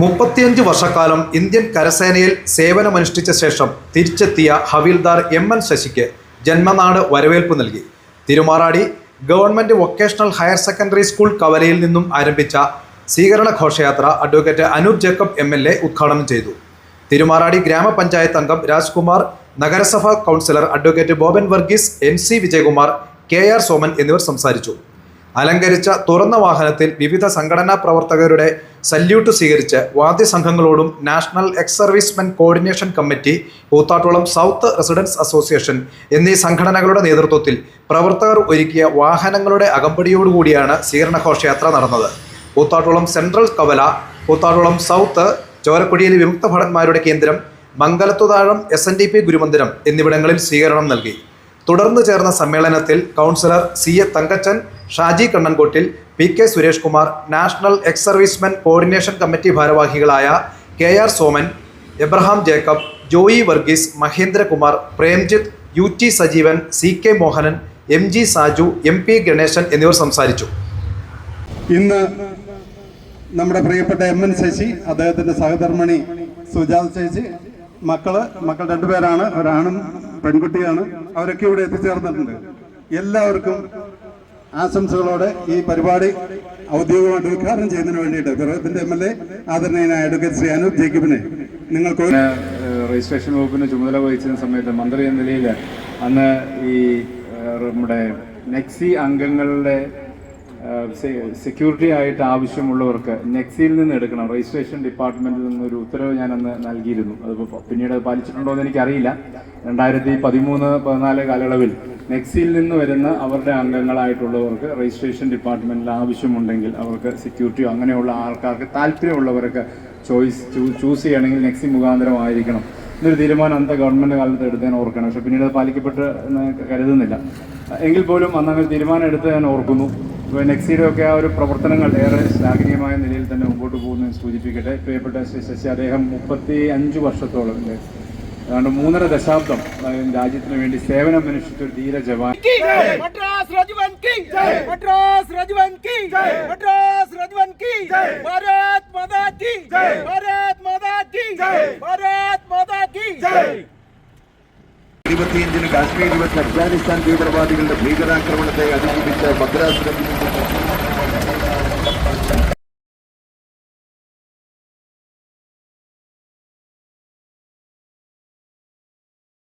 മുപ്പത്തിയഞ്ച് വർഷക്കാലം ഇന്ത്യൻ കരസേനയിൽ സേവനമനുഷ്ഠിച്ച ശേഷം തിരിച്ചെത്തിയ ഹവിൽദാർ എം എൻ ശശിക്ക് ജന്മനാട് വരവേൽപ്പ് നൽകി. Thirumarady government vocational higher secondary school കവലയിൽ നിന്നും ആരംഭിച്ച സ്വീകരണ ഘോഷയാത്ര advocate Anoop Jacob M L A ഉദ്ഘാടനം ചെയ്തു. തിരുമാറാടി ഗ്രാമപഞ്ചായത്ത് അംഗം രാജ്കുമാർ നഗരസഭാ councillor advocate Boban Varghese N C Vijayakumar K R Soman എന്നിവർ സംസാരിച്ചു. അലങ്കരിച്ച തുറന്ന വാഹനത്തിൽ വിവിധ സംഘടനാ പ്രവർത്തകരുടെ സല്യൂട്ട് സ്വീകരിച്ച് വാദ്യസംഘങ്ങളോടും national ex servicemen coordination committee Koothattukulam south residence association എന്നീ സംഘടനകളുടെ നേതൃത്വത്തിൽ പ്രവർത്തകർ ഒരുക്കിയ വാഹനങ്ങളുടെ അകമ്പടിയോടുകൂടിയാണ് സ്വീകരണഘോഷയാത്ര നടന്നത്. കൂത്താട്ടോളം സെൻട്രൽ കവല കൂത്താട്ടോളം സൗത്ത് ചോരക്കുടിയിലെ വിമുക്ത ഭടന്മാരുടെ കേന്ദ്രം Mangalathuthazham S N D P Gurumandiram എന്നിവിടങ്ങളിൽ സ്വീകരണം നൽകി. തുടർന്ന് ചേർന്ന സമ്മേളനത്തിൽ councillor C A Thankachan Shaji Kannankottil P K Suresh Kumar national ex servicemen coordination committee ഭാരവാഹികളായ K R Soman Abraham Jacob Joy Varghese Mahendrakumar Premjith U T Sajeevan C K Mohanan M G Saju M P Ganesan എന്നിവർ സംസാരിച്ചു. ഇന്ന് നമ്മുടെ പ്രിയപ്പെട്ട M N Sasi അദ്ദേഹത്തിന്റെ സഹധർമ്മിണി സുജാത ചേച്ചി മക്കൾ മക്കൾ രണ്ടുപേരാണ് ഒരാണും പെൺകുട്ടിയാണ് അവരൊക്കെ ഇവിടെ എത്തിച്ചേർന്നിട്ടുണ്ട്. എല്ലാവർക്കും ആശംസകളോടെ ഈ പരിപാടി ഔദ്യോഗികമായിട്ട് ഉദ്ഘാടനം ചെയ്യുന്നതിന് വേണ്ടിയിട്ട് പിറവത്തിന്റെ എം എൽ എ ആദരണീയനായ അഡ്വക്കേറ്റ് ശ്രീ അനൂപ് ജേക്കബിനെ നിങ്ങൾക്ക് രജിസ്ട്രേഷൻ വകുപ്പിന് ചുമതല വഹിച്ചിരുന്ന സമയത്ത് മന്ത്രി എന്ന നിലയിൽ അന്ന് ഈ നമ്മുടെ നെക്സി അംഗങ്ങളുടെ സെക്യൂരിറ്റി ആയിട്ട് ആവശ്യമുള്ളവർക്ക് നെക്സിയിൽ നിന്ന് എടുക്കണം. രജിസ്ട്രേഷൻ ഡിപ്പാർട്ട്മെന്റിൽ നിന്ന് ഒരു ഉത്തരവ് ഞാൻ അന്ന് നൽകിയിരുന്നു അത് പിന്നീട് അത് പാലിച്ചിട്ടുണ്ടോ എന്ന് എനിക്കറിയില്ല. രണ്ടായിരത്തി പതിമൂന്ന് പതിനാല് കാലയളവിൽ നെക്സിയിൽ നിന്ന് വരുന്ന അവരുടെ അംഗങ്ങളായിട്ടുള്ളവർക്ക് രജിസ്ട്രേഷൻ ഡിപ്പാർട്ട്മെന്റിൽ ആവശ്യമുണ്ടെങ്കിൽ അവർക്ക് സെക്യൂരിറ്റിയോ അങ്ങനെയുള്ള ആൾക്കാർക്ക് താല്പര്യമുള്ളവർക്ക് ചോയ്സ് ചൂസ് ചെയ്യണമെങ്കിൽ നെക്സി മുഖാന്തരമായിരിക്കണം. എന്നൊരു തീരുമാനം അന്നത്തെ ഗവൺമെന്റ് കാലത്ത് എടുത്ത് ഓർക്കണം പക്ഷേ പിന്നീട് പാലിക്കപ്പെട്ട് കരുതുന്നില്ല. എങ്കിൽ പോലും അന്ന് അങ്ങനെ തീരുമാനം എടുത്ത് ഞാൻ ഓർക്കുന്നു. നെക്സിയുടെ ഒക്കെ ആ ഒരു പ്രവർത്തനങ്ങൾ ഏറെ ശ്ലാഘനീയമായ നിലയിൽ തന്നെ മുമ്പോട്ട് പോകുന്നതിന് സൂചിപ്പിക്കട്ടെ. പ്രിയപ്പെട്ട ശശി അദ്ദേഹം മുപ്പത്തി അഞ്ച് വർഷത്തോളം ഏതാണ്ട് മൂന്നര ദശാബ്ദം രാജ്യത്തിന് വേണ്ടി സേവനം അനുഷ്ഠിച്ച ഒരു ധീര ജവാൻ. മദ്രാസ് രജുവൻ കി മദ്രാസ് രജുവൻ കി മദ്രാസ് രജുവൻ കി ഭാരത് മാതാ കി ഭാരത് മാതാ കി ഭാരത് മാതാ കി ഇരുപത്തിയഞ്ചിന് കാശ്മീരിൽ വെച്ച് അഫ്ഗാനിസ്ഥാൻ തീവ്രവാദികളുടെ ഭീകരാക്രമണത്തെ അതിജീവിച്ച മദ്രാസ് രജുവൻ